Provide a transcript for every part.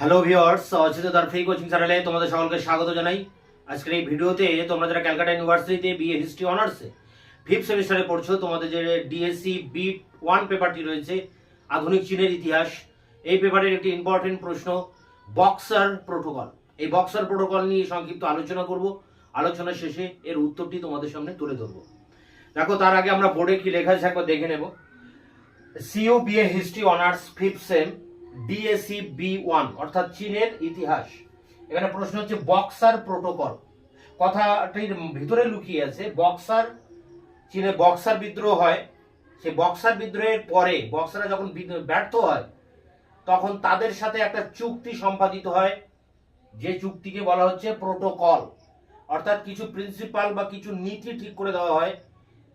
Hello viewers Achit free coaching চ্যানেলে তোমাদের সকলকে স্বাগত জানাই। আজকের এই ভিডিওতে তোমরা যারা ক্যালকাটা ইউনিভার্সিটিতে বিএ হিস্ট্রি অনার্সে ফিফথ সেমিস্টারে পড়ছো, তোমাদের যে ডিএসসি বি ওয়ান পেপারটি রয়েছে, আধুনিক চীনের ইতিহাস, এই পেপারের একটি ইম্পর্টেন্ট প্রশ্ন বক্সার প্রোটোকল এই বক্সার প্রোটোকল নিয়ে সংক্ষিপ্ত আলোচনা করব। আলোচনা শেষে এর উত্তরটি তোমাদের সামনে তুলে ধরবো। দেখো, তার আগে আমরা বোর্ডে কি লেখা আছে একবার দেখে নেব। CO BA history honours fifth sem DSC B one অর্থাৎ চীনের ইতিহাস। এখানে প্রশ্ন হচ্ছে, বক্সার প্রোটোকল। কথাটির ভিতরে লুকিয়ে আছে, বক্সার, চীনে বক্সার বিদ্রোহ হয়। সেই বক্সার বিদ্রোহের পরে বক্সাররা যখন ব্যর্থ হয়, তখন তাদের সাথে একটা চুক্তি সম্পাদিত হয়, যে চুক্তিকে বলা হচ্ছে প্রোটোকল। অর্থাৎ কিছু প্রিন্সিপাল বা কিছু নীতি ঠিক করে দেওয়া হয়,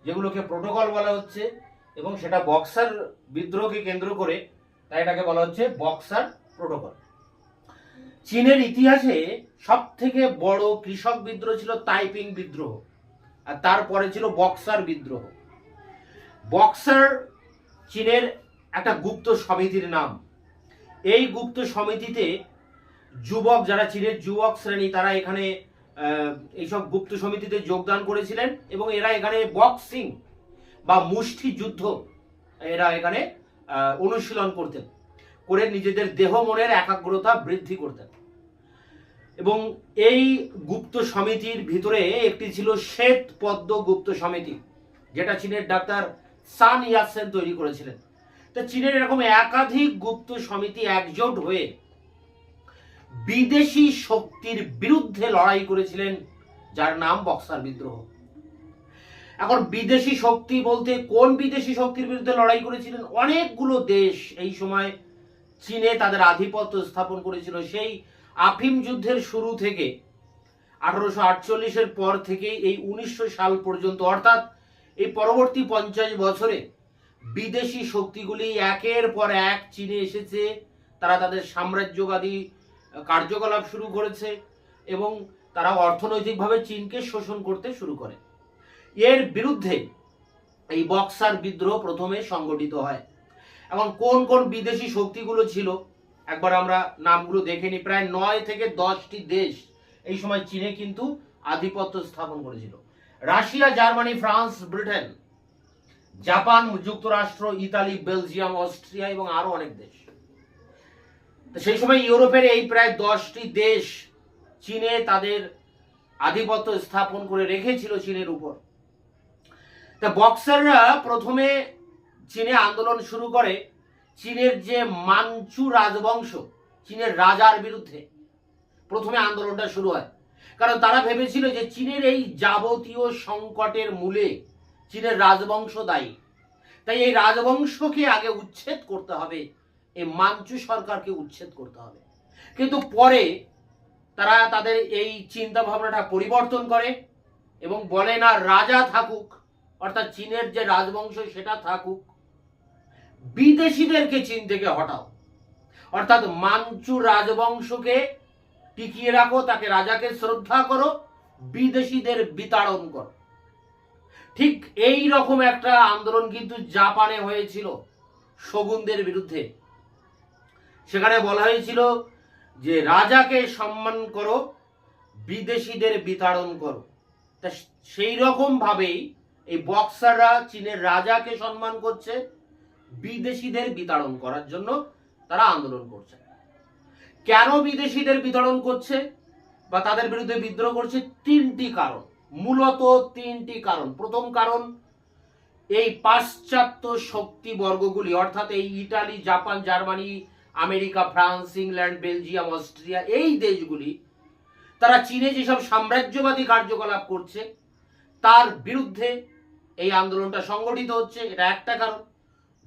যেগুলোকে প্রোটোকল বলা হচ্ছে, এবং সেটা বক্সার বিদ্রোহকে কেন্দ্র করে তাই এটাকে বলা হচ্ছে বক্সার প্রোটোকল। চীনের ইতিহাসে সব থেকে বড় কৃষক বিদ্রোহ ছিল তাইপিং বিদ্রোহ, আর তারপরে ছিল বক্সার বিদ্রোহ। বক্সার চীনের একটা গুপ্ত সমিতির নাম। এই গুপ্ত সমিতিতে যুবক যারা চীনের যুবক শ্রেণি, তারা এখানে এইসব গুপ্ত সমিতিতে যোগদান করেছিলেন এবং এরা এখানে বক্সিং বা মুষ্টি যুদ্ধ, এরা এখানে অনুশীলন করতেন। করে নিজেদের দেহ মনের একাগ্রতা বৃদ্ধি করতেন। এবং এই গুপ্ত সমিতির ভিতরে একটি ছিল শ্বেত পদ্ম গুপ্ত সমিতি, যেটা চীনের ডাক্তার সান ইয়াসেন তৈরি করেছিলেন। তো চীনের এরকম একাধিক গুপ্ত সমিতি একজোট হয়ে বিদেশি শক্তির বিরুদ্ধে লড়াই করেছিলেন, যার নাম বক্সার বিদ্রোহ। এখন বিদেশি শক্তি বলতে কোন বিদেশি শক্তির বিরুদ্ধে লড়াই করেছিলেন? অনেকগুলো দেশ এই সময় চীনে তাদের আধিপত্য স্থাপন করেছিল সেই আফিম যুদ্ধের শুরু থেকে আঠারোশো আটচল্লিশের পর থেকে এই উনিশশো সাল পর্যন্ত, অর্থাৎ এই পরবর্তী পঞ্চাশ বছরে বিদেশি শক্তিগুলি একের পর এক চীনে এসেছে, তারা তাদের সাম্রাজ্যবাদী কার্যকলাপ শুরু করেছে এবং তারা অর্থনৈতিকভাবে চীনকে শোষণ করতে শুরু করে। এর বিরুদ্ধে এই বক্সার বিদ্রোহ প্রথমে সংগঠিত হয়। এখন কোন কোন বিদেশি শক্তিগুলো ছিল, একবার আমরা নামগুলো দেখে নিই। প্রায় নয় থেকে দশটি দেশ এই সময় চীনে কিন্তু আধিপত্য স্থাপন করেছিল। Russia, Germany, France, Britain, Japan, যুক্তরাষ্ট্র, ইতালি, বেলজিয়াম, অস্ট্রিয়া এবং আরও অনেক দেশ। সেই সময় ইউরোপের এই প্রায় দশটি দেশ চীনে তাদের আধিপত্য স্থাপন করে রেখেছিল, চীনের উপর। তা বক্সাররা প্রথমে চীনে আন্দোলন শুরু করে চীনের যে মানচু রাজবংশ, চীনের রাজার বিরুদ্ধে প্রথমে আন্দোলনটা শুরু হয়। কারণ তারা ভেবেছিল যে চীনের এই যাবতীয় সংকটের মূলে চীনের রাজবংশ দায়ী। তাই এই রাজবংশকে আগে উচ্ছেদ করতে হবে এই মানচু সরকারকে উচ্ছেদ করতে হবে। কিন্তু পরে তারা তাদের এই চিন্তা ভাবনাটা পরিবর্তন করে এবং বলে, না, রাজা থাকুক, অর্থাৎ চীনের যে রাজবংশ সেটা থাকুক বিদেশিদেরকে চীন থেকে হটাও। অর্থাৎ মাঞ্চু রাজবংশকে টিকিয়ে রাখো, তাকে রাজাকে শ্রদ্ধা করো, বিদেশিদের বিতাড়ন করো। ঠিক এই রকম একটা আন্দোলন কিন্তু জাপানে হয়েছিল, শগুনদের বিরুদ্ধে। সেখানে বলা হয়েছিল যে, রাজাকে সম্মান করো, বিদেশিদের বিতাড়ন করো। তা সেই রকম ভাবেই এই বক্সাররা চীনের রাজাকে সম্মান করছে বিদেশিদের বিতাড়ন করার জন্য তারা আন্দোলন করছে। কেন বিদেশিদের বিতাড়ন করছে বা তাদের বিরুদ্ধে বিদ্রোহ করছে? তিনটি কারণ। মূলত তিনটি কারণ। প্রথম কারণ, এই পাশ্চাত্য শক্তি বর্গগুলি, অর্থাৎ এই Italy, Japan, Germany, America, France, England, Belgium, Austria, এই দেশগুলি, তারা চীনে যেসব সাম্রাজ্যবাদী কার্যকলাপ করছে, তার বিরুদ্ধে এই আন্দোলনটা সংগঠিত হচ্ছে। এটা একটা কারণ।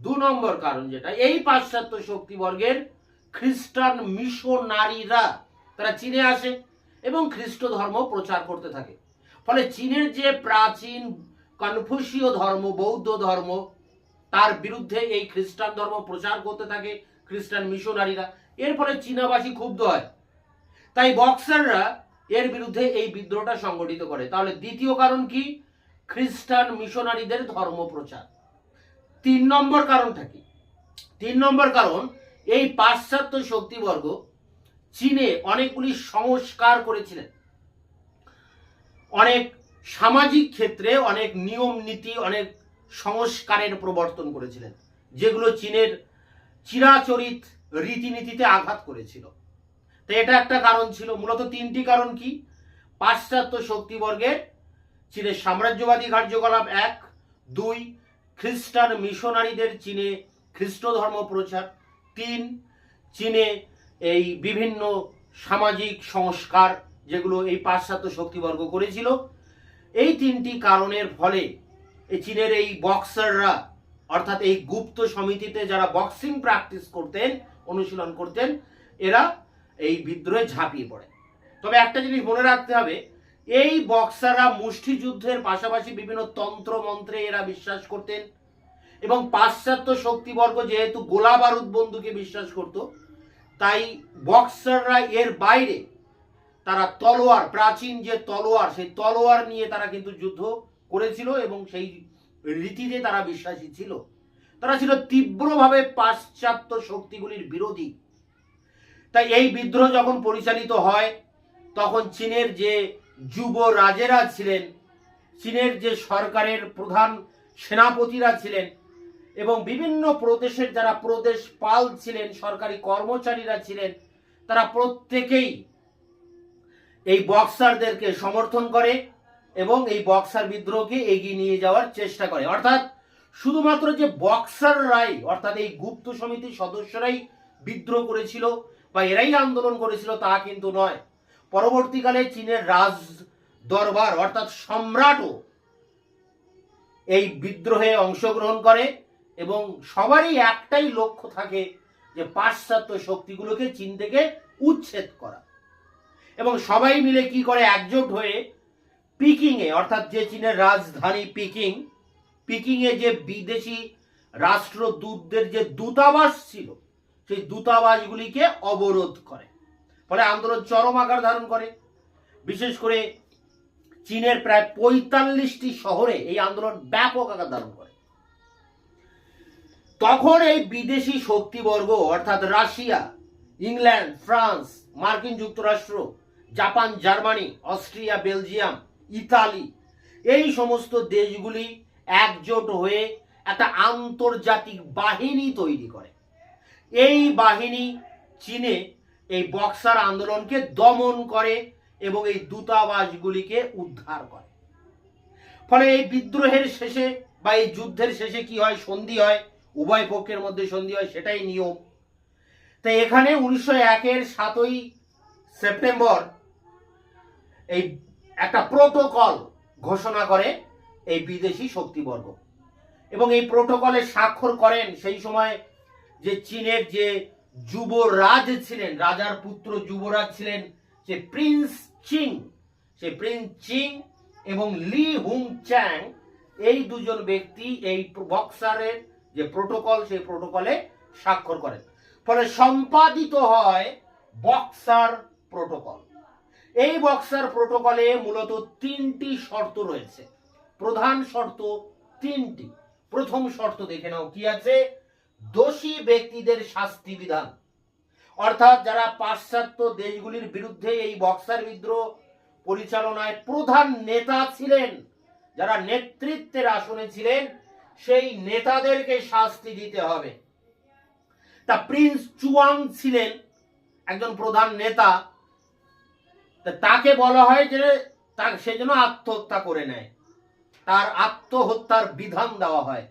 দু নম্বর কারণ যেটা, এই পাশ্চাত্য শক্তিবর্গের খ্রিস্টান মিশনারিরা তারা চীনে আসে এবং খ্রিস্ট ধর্ম প্রচার করতে থাকে। ফলে চীনের যে প্রাচীন কনফুসীয় ধর্ম, বৌদ্ধ ধর্ম, তার বিরুদ্ধে এই খ্রিস্টান ধর্ম প্রচার করতে থাকে খ্রিস্টান মিশনারিরা। এর ফলে চীনাবাসী ক্ষুব্ধ হয়। তাই বক্সাররা এর বিরুদ্ধে এই বিদ্রোহটা সংগঠিত করে। তাহলে দ্বিতীয় কারণ কি? খ্রিস্টান মিশনারিদের ধর্ম প্রচার। তিন নম্বর কারণটা কি? তিন নম্বর কারণ, এই পাশ্চাত্য শক্তিবর্গ চীনে অনেকগুলি সংস্কার করেছিলেন। অনেক সামাজিক ক্ষেত্রে অনেক নিয়ম নীতি, অনেক সংস্কারের প্রবর্তন করেছিলেন, যেগুলো চীনের চিরাচরিত রীতিনীতিতে আঘাত করেছিল। তো এটা একটা কারণ ছিল। মূলত তিনটি কারণ কি? পাশ্চাত্য শক্তিবর্গের, চীনের সাম্রাজ্যবাদী কার্যকলাপ এক, দুই খ্রিস্টান মিশনারিদের চীনে খ্রিস্ট ধর্ম প্রচার। তিন, চীনে এই বিভিন্ন সামাজিক সংস্কার যেগুলো এই পাশ্চাত্য শক্তিবর্গ করেছিল। এই তিনটি কারণের ফলে এই চীনের এই বক্সাররা, অর্থাৎ এই গুপ্ত সমিতিতে যারা বক্সিং প্র্যাকটিস করতেন, অনুশীলন করতেন, এরা এই বিদ্রোহে ঝাঁপিয়ে পড়ে তবে একটা জিনিস মনে রাখতে হবে এই বক্সাররা মুষ্টিযুদ্ধের পাশাপাশি বিভিন্ন তন্ত্র মন্ত্রে এরা বিশ্বাস করতেন এবং পাশ্চাত্য শক্তিবর্গ যেহেতু গোলা বারুদ বন্ধুকে বিশ্বাস করত, তাই বক্সাররা এর বাইরে তারা তলোয়ার, প্রাচীন যে তলোয়ার, সেই তলোয়ার নিয়ে তারা কিন্তু যুদ্ধ করেছিল এবং সেই রীতিতে তারা বিশ্বাসী ছিল। তারা ছিল তীব্রভাবে পাশ্চাত্য শক্তিগুলির বিরোধী। তাই এই বিদ্রোহ যখন পরিচালিত হয়, তখন চীনের যে যুব রাজেরা ছিলেন, চীনের যে সরকারের প্রধান সেনাপতিরা ছিলেন এবং বিভিন্ন প্রদেশের যারা প্রদেশ পাল ছিলেন, সরকারি কর্মচারীরা ছিলেন, তারা প্রত্যেকেই এই বক্সারদেরকে সমর্থন করে এবং এই বক্সার বিদ্রোহকে এগিয়ে নিয়ে যাওয়ার চেষ্টা করে। অর্থাৎ শুধুমাত্র যে বক্সাররাই, অর্থাৎ এই গুপ্ত সমিতির সদস্যরাই বিদ্রোহ করেছিল বা এরাই আন্দোলন করেছিল তা কিন্তু নয়। পরবর্তীকালে চীনের রাজ দরবার অর্থাৎ সম্রাটও এই বিদ্রোহে অংশগ্রহণ করে এবং সবারই একটাই লক্ষ্য থাকে যে পাশ্চাত্য শক্তিগুলোকে চীন থেকে উচ্ছেদ করা। এবং সবাই মিলে কি করে একজোট হয়ে পিকিংয়ে, অর্থাৎ যে চীনের রাজধানী পিকিং, পিকিংয়ে যে বিদেশি রাষ্ট্রদূতদের যে দূতাবাস ছিল, সেই দূতাবাসগুলিকে অবরোধ করে। ফলে আন্দোলন চরম আকার ধারণ করে। বিশেষ করে চীনের প্রায় পঁয়তাল্লিশটি শহরে এই আন্দোলন ব্যাপক আকার ধারণ করে। তখন এই বিদেশি শক্তিবর্গ, অর্থাৎ রাশিয়া, ইংল্যান্ড, ফ্রান্স, মার্কিন যুক্তরাষ্ট্র, Japan, Germany, Austria, Belgium, Italy, এই সমস্ত দেশগুলি একজোট হয়ে একটা আন্তর্জাতিক বাহিনী তৈরি করে। এই বাহিনী চীনে এই বক্সার আন্দোলনকে দমন করে এবং এই দূতাবাসগুলিকে উদ্ধার করে। ফলে এই বিদ্রোহের শেষে বা এই যুদ্ধের শেষে কি হয়? সন্ধি হয়। উভয় পক্ষের মধ্যে সন্ধি হয়, সেটাই নিয়ম। তাই এখানে উনিশশো একের সাতই সেপ্টেম্বর এই একটা প্রোটোকল ঘোষণা করে এই বিদেশি শক্তিবর্গ। এবং এই প্রোটোকলে স্বাক্ষর করেন সেই সময় যে চীনের যে যুবরাজ ছিলেন, রাজার পুত্র যুবরাজ ছিলেন, সে প্রিন্স চিং, সে প্রিন্স চিং এবং লি হুং চ্যাং এই দুজন ব্যক্তি এই বক্সারের যে প্রোটোকল, সেই প্রোটোকলে স্বাক্ষর করেন। ফলে সম্পাদিত হয় বক্সার প্রোটোকল। এই বক্সার প্রোটোকলে মূলত তিনটি শর্ত রয়েছে। প্রধান শর্ত তিনটি। প্রথম শর্ত দেখে নাও কি আছে? দোষী ব্যক্তিদের শাস্তি বিধান। অর্থাৎ যারা পাশ্চাত্য দেশগুলির বিরুদ্ধে এই বক্সার বিদ্রোহ পরিচালনায় প্রধান নেতা ছিলেন, যারা নেতৃত্বের আসনে ছিলেন, সেই নেতাদেরকে শাস্তি দিতে হবে। তা প্রিন্স চুয়াং ছিলেন একজন প্রধান নেতা। তাকে বলা হয় যে সে যেন আত্মহত্যা করে নেয়। তার আত্মহত্যার বিধান দেওয়া হয়।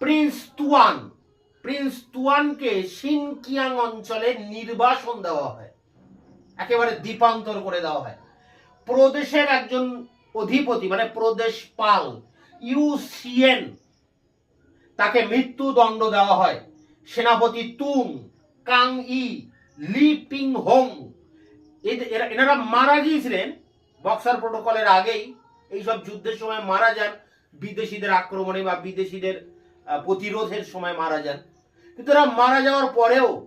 প্রিন্স তুয়ান। প্রিন্স তুয়ানকে সিনকিয়াং অঞ্চলে নির্বাসন দেওয়া হয়। একেবারে দ্বীপান্তর করে দেওয়া হয়। প্রদেশের একজন অধিপতি মানে প্রদেশ পাল ইউসিএন তাকে মৃত্যুদণ্ড দেওয়া হয়। সেনাপতি তুং, কাং ই, লি পিং হোং। এনারা মারা গিয়েছিলেন, বক্সার প্রোটোকলের আগেই। এইসব যুদ্ধের সময় মারা যান বিদেশিদের আক্রমণে বা বিদেশিদের প্রতিরোধের সময় মারা যান। কিন্তু এরা মারা যাওয়ার পরেও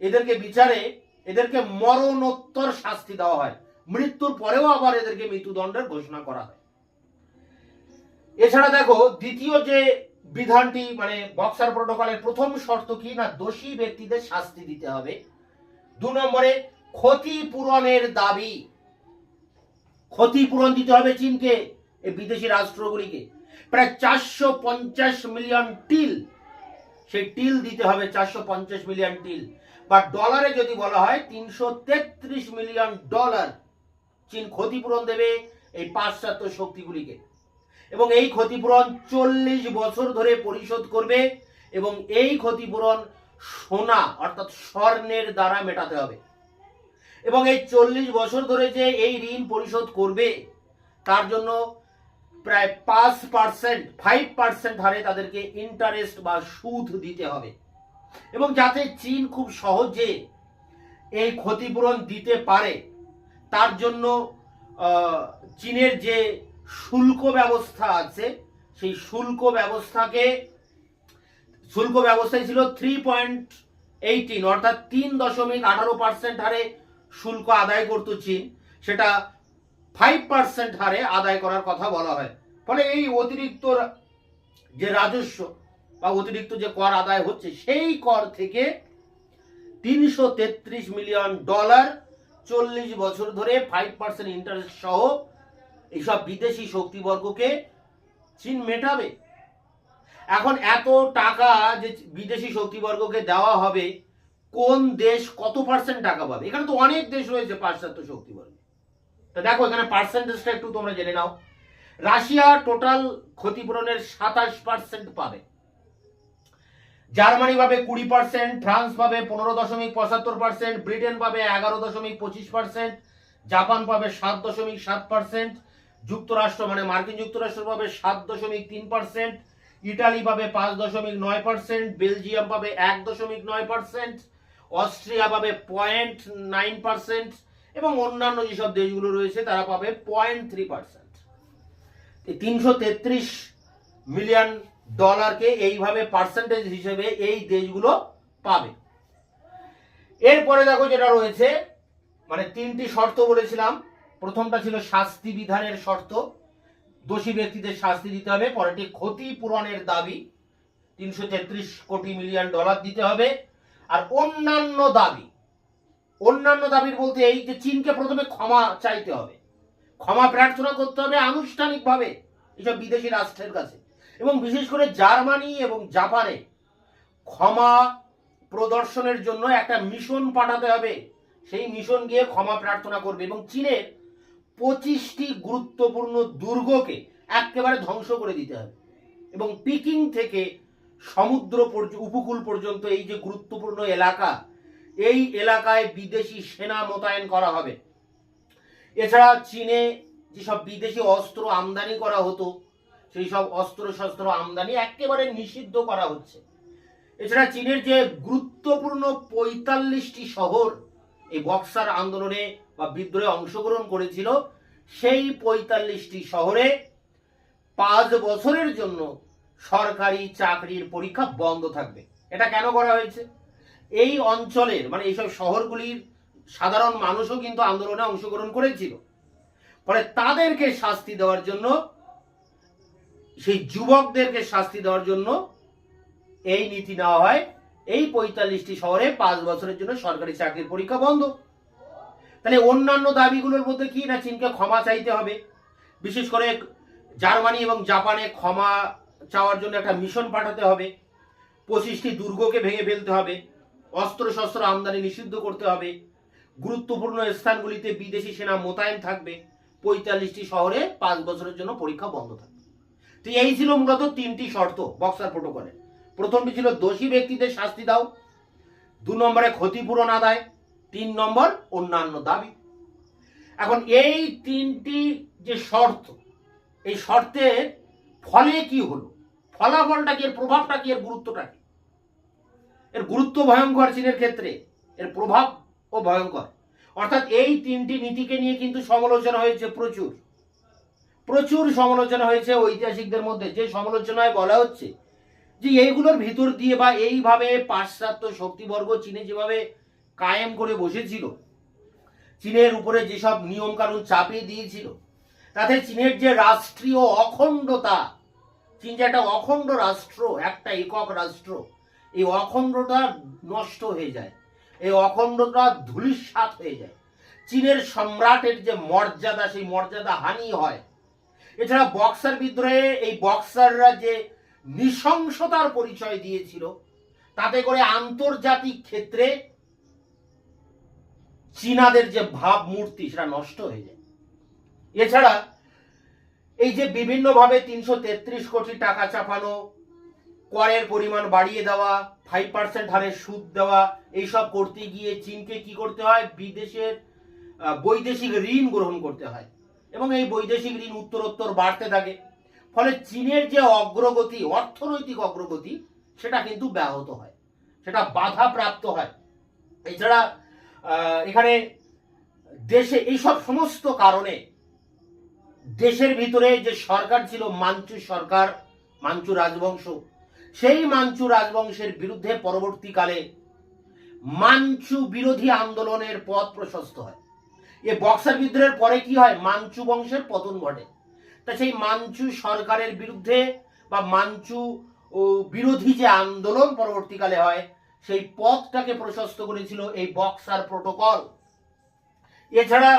এদেরকে বিচারে এদেরকে মরণোত্তর শাস্তি দেওয়া হয়। মৃত্যুর পরেও আবার এদেরকে মৃত্যুদণ্ডের ঘোষণা করা হয়। এছাড়া দেখো, দ্বিতীয় যে বিধানটি মানে বক্সার প্রোটোকলের প্রথম শর্ত কি না, দোষী ব্যক্তিদের শাস্তি দিতে হবে। দু নম্বরে, ক্ষতিপূরণের দাবি। ক্ষতিপূরণ দিতে হবে চীনকে। এই বিদেশি রাষ্ট্রগুলিকে। প্রায় চারশো পঞ্চাশ মিলিয়ন টিল। সেই টিল দিতে হবে, চারশো পঞ্চাশ মিলিয়ন টিল। বা ডলারে যদি বলা হয়, তিনশো তেত্রিশ মিলিয়ন ডলার চীন ক্ষতিপূরণ দেবে এই পাশ্চাত্য শক্তিগুলিকে। এবং এই ক্ষতিপূরণ চল্লিশ বছর ধরে পরিশোধ করবে এবং এই ক্ষতিপূরণ সোনা, অর্থাৎ স্বর্ণের দ্বারা মেটাতে হবে। এবং এই চল্লিশ বছর ধরে যে এই ঋণ পরিশোধ করবে, তার জন্য প্রায় পাঁচ পার্সেন্ট ফাইভ পার্সেন্ট হারে তাদেরকে ইন্টারেস্ট বা সুদ দিতে হবে। এবং যাতে চীন খুব সহজে এই ক্ষতিপূরণ দিতে পারে, তার জন্য চীনের যে শুল্ক ব্যবস্থা আছে, সেই শুল্ক ব্যবস্থাকে, শুল্ক ব্যবস্থায় ছিল থ্রি পয়েন্ট এইটিন অর্থাৎ তিন দশমিক আঠারো পার্সেন্ট হারে শুল্ক আদায় করত চীন। সেটা ফাইভ পার্সেন্ট হারে আদায় করার কথা বলা হয়। ফলে এই অতিরিক্ত যে রাজস্ব বা অতিরিক্ত যে কর আদায় হচ্ছে, সেই কর থেকে তিনশো তেত্রিশ মিলিয়ন ডলার চল্লিশ বছর ধরে ফাইভ পার্সেন্ট ইন্টারেস্ট সহ এইসব বিদেশি শক্তিবর্গকে চীন মেটাবে। এখন এত টাকা যে বিদেশি শক্তিবর্গকে দেওয়া হবে, কোন দেশ কত পার্সেন্ট টাকা পাবে? এখানে তো অনেক দেশ রয়েছে পাশ্চাত্য শক্তিবর্গ। তা দেখো, এখানে পার্সেন্টেজটা একটু তোমরা জেনে নাও। রাশিয়া টোটাল ক্ষতিপূরণের সাতাশ পার্সেন্ট পাবে। জার্মানি পাবে কুড়ি পার্সেন্ট ফ্রান্স পাবে পনেরো দশমিক পঁচাত্তর পার্সেন্ট ব্রিটেন পাবে এগারো দশমিক পঁচিশ পার্সেন্ট জাপান পাবে সাত দশমিক সাত পার্সেন্ট যুক্তরাষ্ট্র মানে মার্কিন যুক্তরাষ্ট্র পাবে সাত দশমিক তিন পার্সেন্ট ইটালি পাবে পাঁচ দশমিক নয় পার্সেন্ট বেলজিয়াম পাবে এক দশমিক নয় পার্সেন্ট অস্ট্রিয়া পাবে পয়েন্ট নাইন পার্সেন্ট এবং অন্যান্য যেসব দেশগুলো রয়েছে, তারা পাবে পয়েন্ট থ্রি পার্সেন্ট তিনশো তেত্রিশ মিলিয়ন ডলারকে এইভাবে পার্সেন্টেজ হিসেবে এই দেশগুলো পাবে। এরপরে দেখো যেটা রয়েছে মানে তিনটি শর্ত বলেছিলাম। প্রথমটা ছিল শাস্তি বিধানের শর্ত। দোষী ব্যক্তিদের শাস্তি দিতে হবে। পরেরটি ক্ষতিপূরণের দাবি। তিনশো তেত্রিশ কোটি মিলিয়ন ডলার দিতে হবে। আর অন্যান্য দাবি অন্যান্য দাবির বলতে এই যে চীনকে প্রথমে ক্ষমা চাইতে হবে। ক্ষমা প্রার্থনা করতে হবে আনুষ্ঠানিকভাবে এসব বিদেশি রাষ্ট্রের কাছে। এবং বিশেষ করে জার্মানি এবং জাপানে ক্ষমা প্রদর্শনের জন্য একটা মিশন পাঠাতে হবে। সেই মিশন গিয়ে ক্ষমা প্রার্থনা করবে এবং চীনের পঁচিশটি গুরুত্বপূর্ণ দুর্গকে একেবারে ধ্বংস করে দিতে হবে। এবং পিকিং থেকে সমুদ্র উপকূল পর্যন্ত এই যে গুরুত্বপূর্ণ এলাকা এই এলাকায় বিদেশি সেনা মোতায়েন করা হবে। এছাড়া চীনে যেসব বিদেশি অস্ত্র আমদানি করা হতো, সেই সব অস্ত্র শস্ত্র আমদানি একেবারে নিষিদ্ধ করা হচ্ছে। এছাড়া চীনের যে গুরুত্বপূর্ণ পঁয়তাল্লিশটি শহর এই বক্সার আন্দোলনে বা বিদ্রোহে অংশগ্রহণ করেছিল, সেই পঁয়তাল্লিশটি শহরে পাঁচ বছরের জন্য সরকারি চাকরির পরীক্ষা বন্ধ থাকবে। এটা কেন করা হয়েছে? এই অঞ্চলের মানে এইসব শহরগুলির সাধারণ মানুষও কিন্তু আন্দোলনে অংশগ্রহণ করেছিল। ফলে তাদেরকে শাস্তি দেওয়ার জন্য, সেই যুবকদেরকে শাস্তি দেওয়ার জন্য এই নীতি নেওয়া হয়। এই পঁয়তাল্লিশটি শহরে পাঁচ বছরের জন্য সরকারি চাকরির পরীক্ষা বন্ধ। তাহলে অন্যান্য দাবিগুলোর মধ্যে কি না চীনকে ক্ষমা চাইতে হবে? বিশেষ করে জার্মানি এবং জাপানে ক্ষমা চাওয়ার জন্য একটা মিশন পাঠাতে হবে। পঁচিশটি দুর্গকে ভেঙে ফেলতে হবে। অস্ত্র শস্ত্র আমদানি নিষিদ্ধ করতে হবে। গুরুত্বপূর্ণ স্থানগুলিতে বিদেশি সেনা মোতায়েন থাকবে। পঁয়তাল্লিশটি শহরে পাঁচ বছরের জন্য পরীক্ষা বন্ধ থাকবে। তো এই ছিল মূলত তিনটি শর্ত বক্সার প্রোটোকলে। প্রথমটি ছিল দোষী ব্যক্তিদের শাস্তি দাও। দু নম্বরে ক্ষতিপূরণ আদায়। তিন নম্বর অন্যান্য দাবি। এখন এই তিনটি যে শর্ত, এই শর্তের ফলে কি হলো? ফলাফলটা কি এর, প্রভাবটা কি এর, গুরুত্বটা কি? এর গুরুত্ব ভয়ঙ্কর চীনের ক্ষেত্রে। এর প্রভাব ও ভয়ঙ্কর। অর্থাৎ এই তিনটি নীতিকে নিয়ে কিন্তু সমালোচনা হয়েছে প্রচুর। প্রচুর সমালোচনা হয়েছে ঐতিহাসিকদের মধ্যে। যে সমালোচনায় বলা হচ্ছে যে এইগুলোর ভিতর দিয়ে বা এইভাবে পাশ্চাত্য শক্তিবর্গ চীনে যেভাবে কায়েম করে বসেছিল, চীনের উপরে যেসব নিয়মকানুন চাপিয়ে দিয়েছিল, তাতে চীনের যে রাষ্ট্রীয় অখণ্ডতা, চীন যে একটা অখণ্ড রাষ্ট্র, একটা একক রাষ্ট্র এই অখণ্ডটা নষ্ট হয়ে যায়। এই অখণ্ডতা ধূলিসাৎ হয়ে যায়। চীনের সম্রাটের যে মর্যাদা, সেই মর্যাদা হানি হয়। এছাড়া বক্সার বিদ্রোহে এই বক্সাররা যে নৃশংসতার পরিচয় দিয়েছিল, তাতে করে আন্তর্জাতিক ক্ষেত্রে চীনাদের যে ভাবমূর্তি, সেটা নষ্ট হয়ে যায়। এছাড়া এই যে বিভিন্নভাবে তিনশো তেত্রিশ কোটি টাকা চাপানো করের পরিমাণ বাড়িয়ে দেওয়া ফাইভ পার্সেন্ট হারে সুদ দেওয়া, এইসব করতে গিয়ে চীনকে কি করতে হয়? বিদেশের বৈদেশিক ঋণ গ্রহণ করতে হয়। এবং এই বৈদেশিক ঋণ উত্তরোত্তর বাড়তে থাকে। ফলে চীনের যে অগ্রগতি, অর্থনৈতিক অগ্রগতি, সেটা কিন্তু ব্যাহত হয়। সেটা বাধা প্রাপ্ত হয়। এছাড়া এখানে দেশে এইসব সমস্ত কারণে দেশের ভিতরে যে সরকার ছিল, মাঞ্চু সরকার, মাঞ্চু রাজবংশ সেই মাঞ্চু রাজবংশের বিরুদ্ধে পরবর্তীকালে মাঞ্চু বিরোধী আন্দোলনের পথ প্রশস্ত হয়। এ বক্সার বিদ্রোহের পরে কি হয়? মাঞ্চু বংশের পতন ঘটে। তা সেই মাঞ্চু সরকারের বিরুদ্ধে বা মাঞ্চু বিরোধী যে আন্দোলন পরবর্তীকালে হয়, সেই পথটাকে প্রশস্ত করেছিল এই বক্সার প্রোটোকল। এছাড়া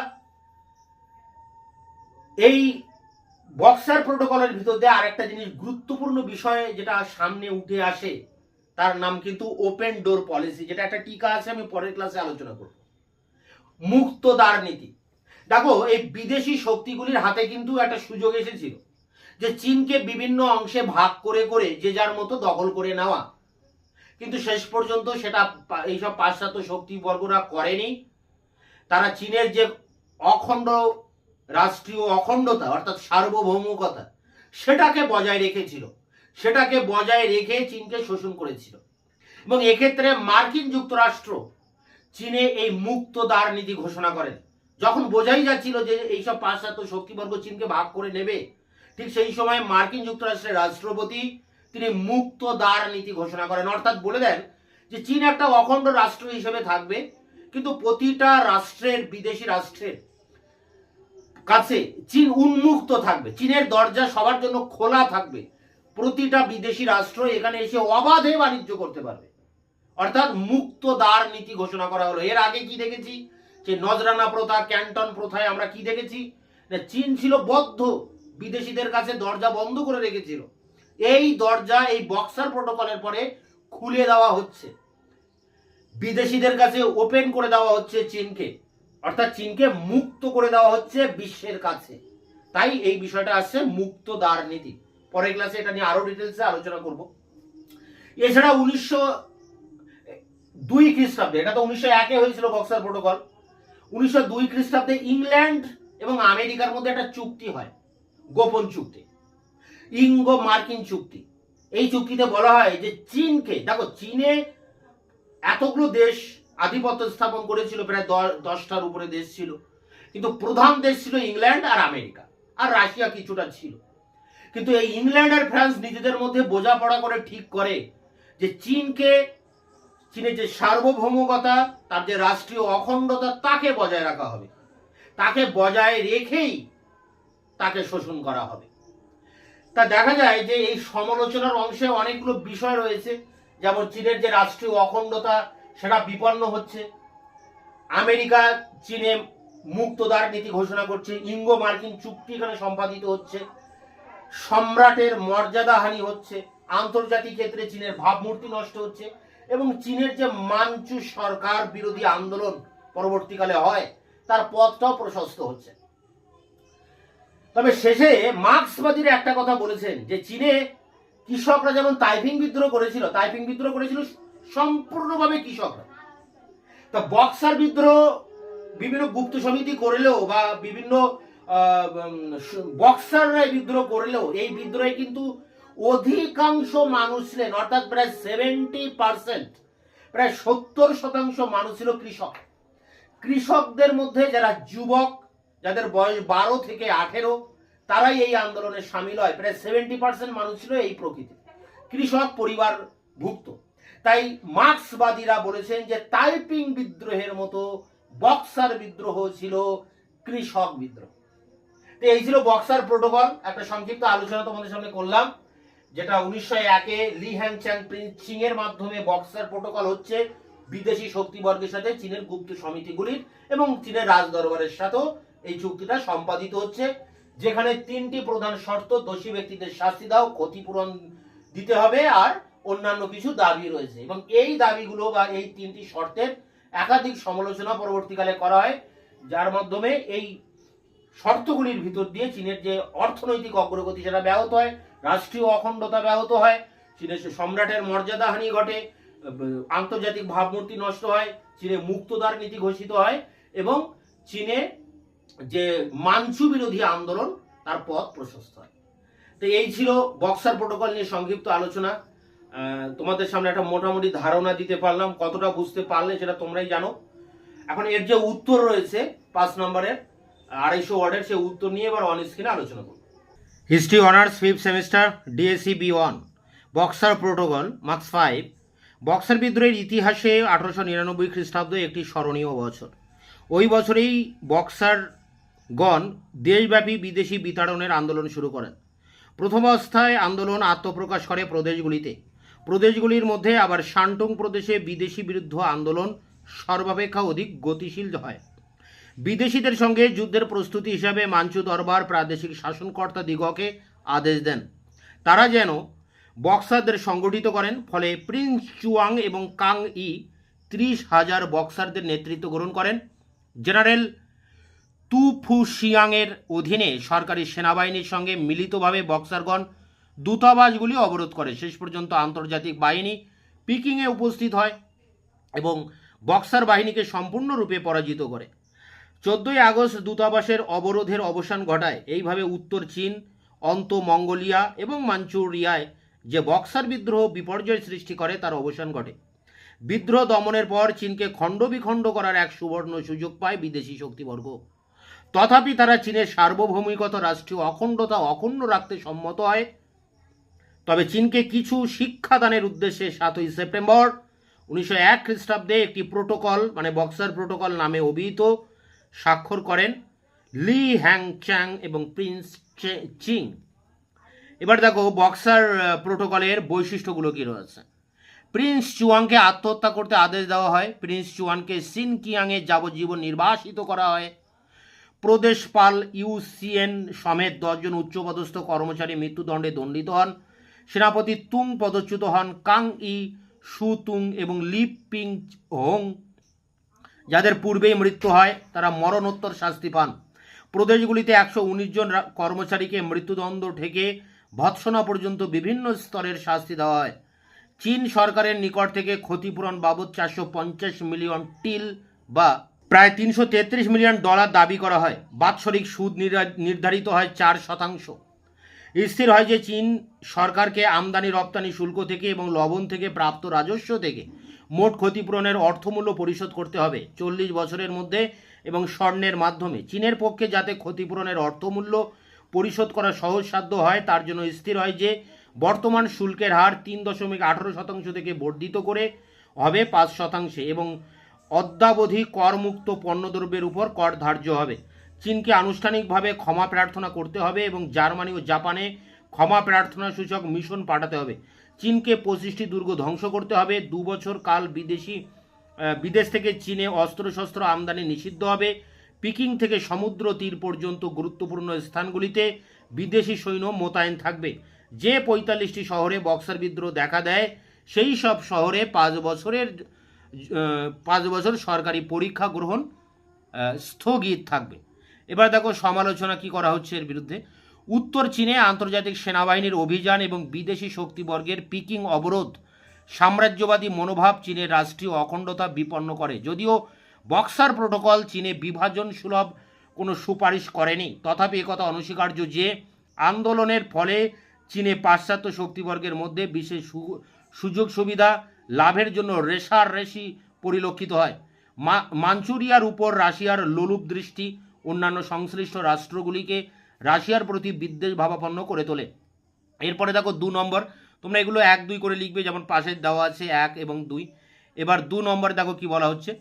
এই বক্সার প্রোটোকলের ভিতর দিয়ে আরেকটা জিনিস গুরুত্বপূর্ণ বিষয় যেটা সামনে উঠে আসে, তার নাম কিন্তু ওপেন ডোর পলিসি যেটা একটা টিকা আছে, আমি পরের ক্লাসে আলোচনা করব। মুক্ত দ্বার নীতি। দেখো, এই বিদেশি শক্তিগুলির হাতে কিন্তু একটা সুযোগ এসেছিল, যে চীনকে বিভিন্ন অংশে ভাগ করে করে যে যার মতো দখল করে নেওয়া। কিন্তু শেষ পর্যন্ত সেটা এইসব পাশ্চাত্য শক্তিবর্গরা করেনি। তারা চীনের যে অখণ্ড রাষ্ট্রীয় অখণ্ডতা, অর্থাৎ সার্বভৌমকতা, সেটাকে বজায় রেখেছিল। সেটাকে বজায় রেখে চীনকে শোষণ করেছিল। এবং এক্ষেত্রে মার্কিন যুক্তরাষ্ট্র চীনে এই মুক্ত দ্বার নীতি ঘোষণা করেন। যখন বোঝাই যাচ্ছিল যে এইসব পাশ্চাত্য শক্তিবর্গ চীনকে ভাগ করে নেবে, ঠিক সেই সময় মার্কিন যুক্তরাষ্ট্রের রাষ্ট্রপতি তিনি মুক্ত দ্বার নীতি ঘোষণা করেন। অর্থাৎ বলে দেন যে চীন একটা অখণ্ড রাষ্ট্র হিসেবে থাকবে, কিন্তু প্রতিটা রাষ্ট্রের বিদেশি রাষ্ট্রের কাছে চীন উন্মুক্ত থাকবে। চীনের দরজা সবার জন্য খোলা থাকবে। প্রতিটা বিদেশি রাষ্ট্র এখানে এসে অবাধে বাণিজ্য করতে পারবে। অর্থাৎ মুক্ত দ্বার নীতি ঘোষণা করা হলো। এর আগে কি দেখেছি? যে নজরানা প্রথা, ক্যান্টন প্রথায় আমরা কি দেখেছি? চীন ছিল বদ্ধ। বিদেশিদের কাছে দরজা বন্ধ করে রেখেছিল। এই দরজা, এই বক্সার প্রোটোকলের পরে খুলে দেওয়া হচ্ছে। বিদেশিদের কাছে ওপেন করে দেওয়া হচ্ছে চীনকে। অর্থাৎ চীনকে মুক্ত করে দেওয়া হচ্ছে বিশ্বের কাছে। তাই এই বিষয়টা আসছে মুক্ত দ্বার নীতি। পরের ক্লাসে এটা নিয়ে আরও ডিটেলসে আলোচনা করব। এছাড়া উনিশশো দুই খ্রিস্টাব্দে, এটা তো উনিশশো একে হয়েছিল বক্সার প্রোটোকল উনিশশো দুই খ্রিস্টাব্দে ইংল্যান্ড এবং আমেরিকার মধ্যে একটা চুক্তি হয়, গোপন চুক্তি, ইঙ্গো মার্কিন চুক্তি। এই চুক্তিতে বলা হয় যে চীনকে, দেখো, চীনে এতগুলো দেশ আধিপত্য স্থাপন করেছিল, প্রায় দশটার উপরে দেশ ছিল। কিন্তু প্রধান দেশ ছিল ইংল্যান্ড আর আমেরিকা, আর রাশিয়া কিছুটা ছিল। কিন্তু এই ইংল্যান্ড আর ফ্রান্স নিজেদের মধ্যে বোঝাপড়া করে ঠিক করে যে চীনকে, চীনের যে সার্বভৌমকতা, তার যে রাষ্ট্রীয় অখণ্ডতা, তাকে বজায় রাখা হবে। তাকে বজায় রেখেই তাকে শোষণ করা হবে। তা দেখা যায় যে এই সমালোচনার অংশে অনেকগুলো বিষয় রয়েছে, যেমন চীনের যে রাষ্ট্রীয় অখণ্ডতা সেটা বিপন্ন হচ্ছে। আমেরিকা, চীনে মুক্তদার নীতি ঘোষণা করছে। ইঙ্গো মার্কিন চুক্তি এখানে সম্পাদিত হচ্ছে। সম্রাটের মর্যাদাহানি হচ্ছে। আন্তর্জাতিক ক্ষেত্রে চীনের ভাবমূর্তি নষ্ট হচ্ছে এবং চীনের যে মানচু সরকার বিরোধী আন্দোলন পরবর্তীকালে হয়, তার পথটাও প্রশস্ত হচ্ছে। তবে শেষে মার্ক্সবাদীরা একটা কথা বলেছেন যে, চীনে কৃষকরা যেমন তাইপিং বিদ্রোহ করেছিল তাইপিং বিদ্রোহ করেছিল সম্পূর্ণভাবে কৃষকরা। তা বক্সার বিদ্রোহ বিভিন্ন গুপ্ত সমিতি করলেও বা বিভিন্ন বক্সাররা বিদ্রোহ করলেও এই বিদ্রোহে কিন্তু অধিকাংশ মানুষ ছিলেন, অর্থাৎ প্রায় সেভেন্টি পার্সেন্ট প্রায় সত্তর শতাংশ মানুষ ছিল কৃষক। কৃষকদের মধ্যে যারা যুবক, যাদের বয়স বারো থেকে আঠেরো, তারাই এই আন্দোলনে সামিল হয়। প্রায় সেভেন্টি পার্সেন্ট মানুষ ছিল এই প্রকৃতি কৃষক পরিবার ভুক্ত তাই মার্ক্সবাদীরা বলেছেন যে টাইপিং বিদ্রোহের মতো বক্সার বিদ্রোহ ছিল কৃষক বিদ্রোহ। তো এই ছিল বক্সার প্রোটোকল। একটা সংক্ষিপ্ত আলোচনা তোমাদের সামনে করলাম, যেটা উনিশশো একে Li Hung Chang Prince Ching এর মাধ্যমে বক্সার প্রোটোকল হচ্ছে বিদেশি শক্তিবর্গের সাথে চীনের গুপ্ত সমিতিগুলির এবং চীনের রাজ দরবারের সাথেও এই চুক্তিটা সম্পাদিত হচ্ছে, যেখানে তিনটি প্রধান শর্ত, দোষী ব্যক্তিদের শাস্তি দাও, ক্ষতিপূরণ দিতে হবে, আর অন্যান্য কিছু দাবি রয়েছে। এবং এই দাবিগুলো বা এই তিনটি শর্তের একাধিক সমালোচনা পরবর্তীকালে করা হয়, যার মাধ্যমে এই শর্তগুলির ভিতর দিয়ে চীনের যে অর্থনৈতিক অগ্রগতি সেটা ব্যাহত হয়, রাষ্ট্রীয় অখণ্ডতা ব্যাহত হয়, চীনের সম্রাটের মর্যাদাহানি ঘটে, আন্তর্জাতিক ভাবমূর্তি নষ্ট হয়, চীনে মুক্তদার নীতি ঘোষিত হয় এবং চীনে যে মানচু বিরোধী আন্দোলন তার পথ প্রশস্ত হয়। তো এই ছিল বক্সার প্রোটোকল নিয়ে সংক্ষিপ্ত আলোচনা। তোমাদের সামনে একটা মোটামুটি ধারণা দিতে পারলাম, কতটা বুঝতে পারলে সেটা তোমরাই জানো। এখন এর যে উত্তর রয়েছে, পাঁচ নম্বরের, আড়াইশো ওয়ার্ডের সেই উত্তর নিয়ে এবার অন আলোচনা করব। History honours fifth semester DSC B one Boxer protocol marks five Boxer বিদ্রোহের ইতিহাসে আঠারোশো নিরানব্বই খ্রিস্টাব্দ একটি স্মরণীয় বছর। ওই বছরেই বক্সারগণ দেশব্যাপী বিদেশি বিতাড়নের আন্দোলন শুরু করেন। প্রথম অবস্থায় আন্দোলন আত্মপ্রকাশ করে প্রদেশগুলিতে। প্রদেশগুলির মধ্যে আবার শান্টং প্রদেশে বিদেশি বিরুদ্ধ আন্দোলন সর্বাপেক্ষা অধিক গতিশীল হয়। বিদেশিদের সঙ্গে যুদ্ধের প্রস্তুতি হিসাবে মাঞ্চু দরবার প্রাদেশিক শাসনকর্তা দিগকে আদেশ দেন। তারা যেন বক্সারদের সংগঠিত করেন, ফলে প্রিন্স চুয়াং এবং কাং ই ত্রিশ হাজার বক্সারদের নেতৃত্ব গ্রহণ করেন। জেনারেল তু ফু শিয়াংয়ের অধীনে সরকারি সেনাবাহিনীর সঙ্গে মিলিতভাবে বক্সারগণ দূতাবাসগুলি অবরোধ করে। শেষ পর্যন্ত আন্তর্জাতিক বাহিনী পিকিংয়ে উপস্থিত হয় এবং বক্সার বাহিনীকে সম্পূর্ণরূপে পরাজিত করে। চোদ্দই আগস্ট দূতাবাসের অবরোধের অবসান ঘটায়। এইভাবে উত্তর চীন, অন্ত মঙ্গোলিয়া এবং মাঞ্চুরিয়ায় যে বক্সার বিদ্রোহ বিপর্যয় সৃষ্টি করে, তার অবসান ঘটে। বিদ্রোহ দমনের পর চীনকে খণ্ডবিখণ্ড করার এক সুবর্ণ সুযোগ পায় বিদেশি শক্তিবর্গ। তথাপি তারা চীনের সার্বভৌমিকতা, রাষ্ট্রীয় অখণ্ডতা অক্ষুণ্ণ রাখতে সম্মত হয়। তবে চীনকে কিছু শিক্ষাদানের উদ্দেশ্যে সাতই সেপ্টেম্বর উনিশশো এক খ্রিস্টাব্দে একটি প্রোটোকল মানে বক্সার প্রোটোকল নামে অভিহিত, স্বাক্ষর করেন লি হ্যাং চ্যাং এবং প্রিন্স চে- এবার দেখো বক্সার প্রোটোকলের বৈশিষ্ট্যগুলো কী রয়েছে। প্রিন্স চুয়াংকে আত্মহত্যা করতে আদেশ দেওয়া হয়। প্রিন্স চুয়ানকে সিন কিয়াংয়ে যাবজ্জীবন নির্বাসিত করা হয়। প্রদেশপাল ইউসিএন সমেত দশজন উচ্চপদস্থ কর্মচারী মৃত্যুদণ্ডে দণ্ডিত হন। সেনাপতি তুং পদচ্যুত হন কাং ই, সু তুং এবং লিপ পিং হোং। যাদের পূর্বেই মৃত্যু হয়, তারা মরণোত্তর শাস্তি পান। প্রদেশগুলিতে একশো উনিশ জন কর্মচারীকে মৃত্যুদণ্ড থেকে ভৎসনা পর্যন্ত বিভিন্ন স্তরের শাস্তি দেওয়া হয়। চীন সরকারের নিকট থেকে ক্ষতিপূরণ বাবদ চারশো পঞ্চাশ মিলিয়ন টিল বা প্রায় তিনশো তেত্রিশ মিলিয়ন ডলার দাবি করা হয়। বাৎসরিক সুদ নির্ধা- নির্ধারিত হয় চার শতাংশ। স্থির হয় যে চীন সরকারকে আমদানি, রপ্তানি শুল্ক থেকে এবং লবণ থেকে প্রাপ্ত রাজস্ব থেকে মোট ক্ষতিপূরণের অর্থমূল্য পরিশোধ করতে হবে চল্লিশ বছরের মধ্যে এবং স্বর্ণের মাধ্যমে। চীনের পক্ষে যাতে ক্ষতিপূরণের অর্থমূল্য পরিশোধ করা সহজসাধ্য হয়, তার জন্য স্থির হয় যে বর্তমান শুল্কের হার তিন দশমিক আঠারো শতাংশ থেকে বর্ধিত করে হবে পাঁচ শতাংশে এবং অদ্যাবধি করমুক্ত পণ্যদ্রব্যের উপর কর ধার্য হবে। চীনকে আনুষ্ঠানিকভাবে ক্ষমা প্রার্থনা করতে হবে এবং জার্মানি ও জাপানে ক্ষমা প্রার্থনা সূচক মিশন পাঠাতে হবে। চীনকে পঁচিশটি দুর্গ ধ্বংস করতে হবে। দু বছর কাল বিদেশি বিদেশ থেকে চীনে অস্ত্রশস্ত্র আমদানি নিষিদ্ধ হবে। পিকিং থেকে সমুদ্র তীর পর্যন্ত গুরুত্বপূর্ণ স্থানগুলিতে বিদেশি সৈন্য মোতায়েন থাকবে। যে পঁয়তাল্লিশটি শহরে বক্সার বিদ্রোহ দেখা দেয়, সেই সব শহরে পাঁচ বছরের পাঁচ বছর সরকারি পরীক্ষা গ্রহণ স্থগিত থাকবে। এবার দেখো সমালোচনা কি করা হচ্ছে এর বিরুদ্ধে? উত্তর চীনে আন্তর্জাতিক সেনাবাহিনীর অভিযান এবং বিদেশি শক্তিবর্গের পিকিং অবরোধ সাম্রাজ্যবাদী মনোভাব চীনের রাষ্ট্রীয় অখণ্ডতা বিপন্ন করে। যদিও বক্সার প্রোটোকল চীনে বিভাজন সুলভ কোনো সুপারিশ করেনি। তথাপি একথা অনস্বীকার্য যে, আন্দোলনের ফলে চীনে পাশ্চাত্য শক্তিবর্গের মধ্যে বিশেষ সুযোগ সুবিধা লাভের জন্য রেশার রেশি পরিলক্ষিত হয়। মাঞ্চুরিয়ার উপর রাশিয়ার লোলুপ দৃষ্টি অন্যান্য সংশ্লিষ্ট রাষ্ট্রগুলিকে রাশিয়ার প্রতি বিদ্বেষ ভাবাপন্ন করে তোলে। এরপরে দেখো দু নম্বর, তোমরা এগুলো এক দুই করে লিখবে, যেমন পাশের দেওয়া আছে এক এবং দুই। এবার দু নম্বরে দেখো কি বলা হচ্ছে।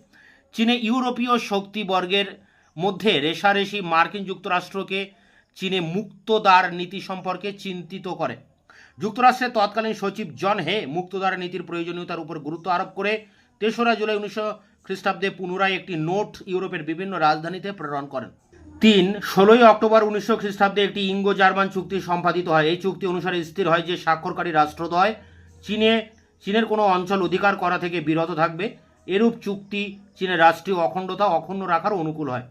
চীনে ইউরোপীয় শক্তিবর্গের মধ্যে রেশারেশি মার্কিন যুক্তরাষ্ট্রকে চীনে মুক্তদার নীতি সম্পর্কে চিন্তিত করে। যুক্তরাষ্ট্রের তৎকালীন সচিব জন হে মুক্তদার নীতির প্রয়োজনীয়তার উপর গুরুত্ব আরোপ করে তেসরা জুলাই উনিশশো খ্রিস্টাব্দে পুনরায় একটি নোট ইউরোপের বিভিন্ন রাজধানীতে প্রেরণ করেন। তিন, ষোলোই অক্টোবর উনিশশো খ্রিস্টাব্দে একটি ইঙ্গো জার্মান চুক্তি সম্পাদিত হয়। এই চুক্তি অনুসারে স্থির হয় যে স্বাক্ষরকারী রাষ্ট্রদ্বয় চীনে, চীনের কোনো অঞ্চল অধিকার করা থেকে বিরত থাকবে। এরূপ চুক্তি চীনের রাষ্ট্রীয় অখণ্ডতা অক্ষুণ্ণ রাখার অনুকূল হয়।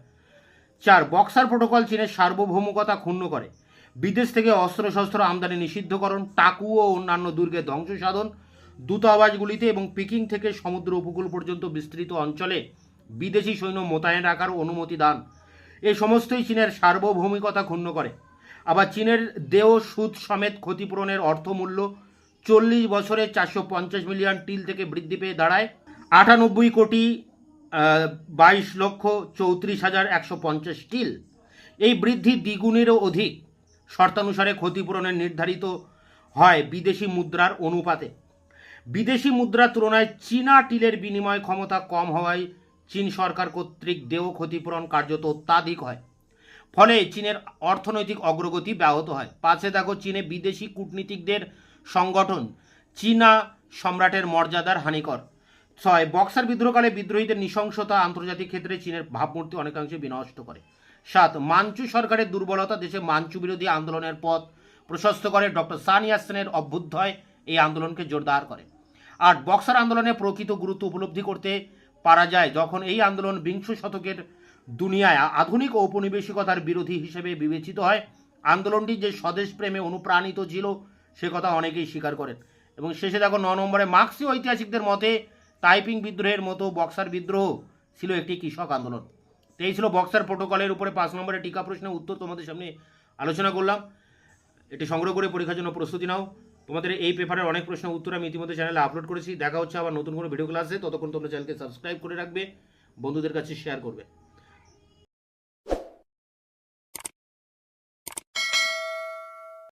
চার, বক্সার প্রোটোকল চীনের সার্বভৌমকতা ক্ষুণ্ণ করে। বিদেশ থেকে অস্ত্রশস্ত্র আমদানি নিষিদ্ধকরণ, টাকু ও অন্যান্য দুর্গের ধ্বংস সাধন দূতাবাসগুলিতে এবং পিকিং থেকে সমুদ্র উপকূল পর্যন্ত বিস্তৃত অঞ্চলে বিদেশি সৈন্য মোতায়েন রাখার অনুমতি দান। এ সমস্তই চীনের সার্বভৌমিকতা ক্ষুণ্ণ করে। আবার চীনের দেহ সুদ সমেত ক্ষতিপূরণের অর্থমূল্য চল্লিশ বছরে চারশো পঞ্চাশ মিলিয়ন টিল থেকে বৃদ্ধি পেয়ে দাঁড়ায় আটানব্বই কোটি বাইশ লক্ষ চৌত্রিশ হাজার একশো পঞ্চাশ টিল। এই বৃদ্ধি দ্বিগুণেরও অধিক। শর্তানুসারে ক্ষতিপূরণের নির্ধারিত হয় বিদেশি মুদ্রার অনুপাতে। বিদেশি মুদ্রার তুলনায় চীনা টিলের বিনিময় ক্ষমতা কম হওয়ায় চীন সরকার কর্তৃক দেহ ক্ষতিপূরণ কার্যত অত্যাধিক হয়। ফলে চীনের অর্থনৈতিক অগ্রগতি ব্যাহত হয়। পাশে দেখো চীনে বিদেশি কূটনীতিকদের সংগঠন চীনা সম্রাটের মর্যাদার হানিকর। ছয়, বক্সার বিদ্রোহকালে বিদ্রোহীদের নৃশংসতা আন্তর্জাতিক ক্ষেত্রে চীনের ভাবমূর্তি অনেকাংশে বিনষ্ট করে। সাত, মাঞ্চু সরকারের দুর্বলতা দেশে মাঞ্চু বিরোধী আন্দোলনের পথ প্রশস্ত করে। ডক্টর সান ইয়াসেনের অভ্যুদয় এই আন্দোলনকে জোরদার করে। আর বক্সার আন্দোলনে প্রকৃত গুরুত্ব উপলব্ধি করতে পারা যায় যখন এই আন্দোলন বিংশ শতকের দুনিয়ায় আধুনিক ঔপনিবেশিকতার বিরোধী হিসেবে বিবেচিত হয়। আন্দোলনটি যে স্বদেশ প্রেমে অনুপ্রাণিত ছিল, সে কথা অনেকেই স্বীকার করেন। এবং শেষে দেখো ন নম্বরে, মার্ক্সীয় ঐতিহাসিকদের মতে টাইপিং বিদ্রোহের মতো বক্সার বিদ্রোহ ছিল একটি কৃষক আন্দোলন। তো এই ছিল বক্সার প্রোটোকলের উপরে পাঁচ নম্বরে টিকা প্রশ্নের উত্তর তোমাদের সামনে আলোচনা করলাম। এটি সংগ্রহ করে পরীক্ষার জন্য প্রস্তুতি নাও। তোমাদের এই পেপারের অনেক প্রশ্নের উত্তর আমি ইতিমধ্যে চ্যানেলে আপলোড করেছি। দেখা হচ্ছে আবার নতুন কোনো ভিডিও ক্লাসে ততক্ষণ তোমরা চ্যানেলকে সাবস্ক্রাইব করে রাখবে। বন্ধুদের কাছে শেয়ার করবে।